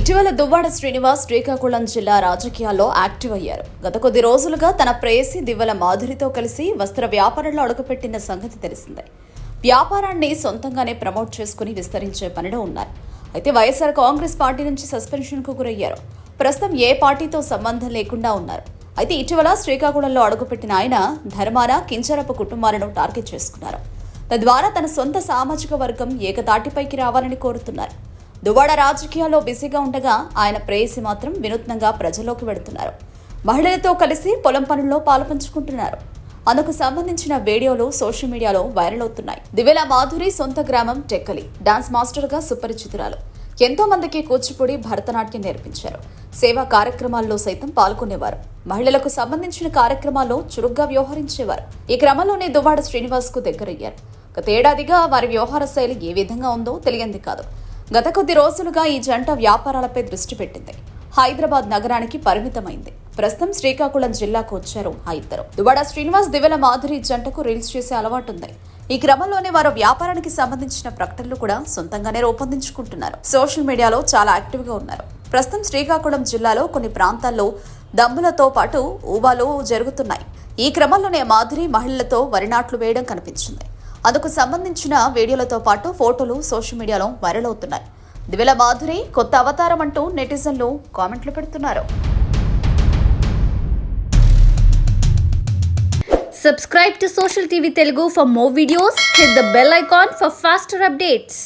ఇటీవల దువ్వాడ శ్రీనివాస్ శ్రీకాకుళం జిల్లా రాజకీయాల్లో యాక్టివ్ అయ్యారు. గత కొద్ది రోజులుగా తన ప్రేయసి దివ్వల మాధురితో కలిసి వస్త్ర వ్యాపారంలో అడుగుపెట్టిన సంగతి తెలిసిందే. వ్యాపారాన్ని సొంతంగానే ప్రమోట్ చేసుకుని విస్తరించే పనిలో ఉన్నారు. అయితే వైఎస్ఆర్ కాంగ్రెస్ పార్టీ నుంచి సస్పెన్షన్కు గురయ్యారు. ప్రస్తుతం ఏ పార్టీతో సంబంధం లేకుండా ఉన్నారు. అయితే ఇటీవల శ్రీకాకుళంలో అడుగుపెట్టిన ఆయన ధర్మాన కించరపు కుటుంబాలను టార్గెట్ చేసుకున్నారు. తద్వారా తన సొంత సామాజిక వర్గం ఏకతాటిపైకి రావాలని కోరుతున్నారు. దువ్వాడ రాజకీయాల్లో బిజీగా ఉండగా ఆయన ప్రేయసి మాత్రం వినూత్నంగా ప్రజల్లోకి వెడుతున్నారు మహిళలతో కలిసి పొలం పనుల్లో పాలుపంచుకుంటున్నారు అందుకు సంబంధించిన వీడియోలు సోషల్ మీడియాలో వైరల్ అవుతున్నాయి. దివ్యల మాధురి సొంత గ్రామం టెక్కలి. డాన్స్ మాస్టర్గా సుపరిచితురాలు. ఎంతో మందికి కూచిపూడి భరతనాట్యం నేర్పించారు. సేవా కార్యక్రమాల్లో సైతం పాల్గొనేవారు. మహిళలకు సంబంధించిన కార్యక్రమాల్లో చురుగ్గా వ్యవహరించేవారు. ఈ క్రమంలోనే దువ్వాడ శ్రీనివాస్కు దగ్గరయ్యారు గతేడాదిగా వారి వ్యవహార శైలి ఏ విధంగా ఉందో తెలియంది కాదు. గత కొద్ది రోజులుగా ఈ జంట వ్యాపారాలపై దృష్టి పెట్టింది. హైదరాబాద్ నగరానికి పరిమితమైంది. ప్రస్తుతం శ్రీకాకుళం జిల్లాకు వచ్చారు ఆ ఇద్దరు. దువాడ శ్రీనివాస్ దివెల మాధురి జంటకు రీల్స్ చేసే అలవాటుంది. ఈ క్రమంలోనే వారు వ్యాపారానికి సంబంధించిన ప్రకటనలు కూడా సొంతంగానే రూపొందించుకుంటున్నారు. సోషల్ మీడియాలో చాలా యాక్టివ్గా ఉన్నారు. ప్రస్తుతం శ్రీకాకుళం జిల్లాలో కొన్ని ప్రాంతాల్లో దమ్ములతో పాటు ఊబాలు జరుగుతున్నాయి. ఈ క్రమంలోనే మాధురి మహిళలతో వరి నాట్లు వేయడం కనిపించింది. అందుకు సంబంధించిన వీడియోలతో పాటు ఫోటోలు సోషల్ మీడియాలో వైరల్ అవుతున్నాయి దివెల మాధురి కొత్త అవతారం అంటూ నెటిజన్లు కామెంట్లు పెడుతున్నారు subscribe to social TV Telugu for more videos hit the bell icon for faster updates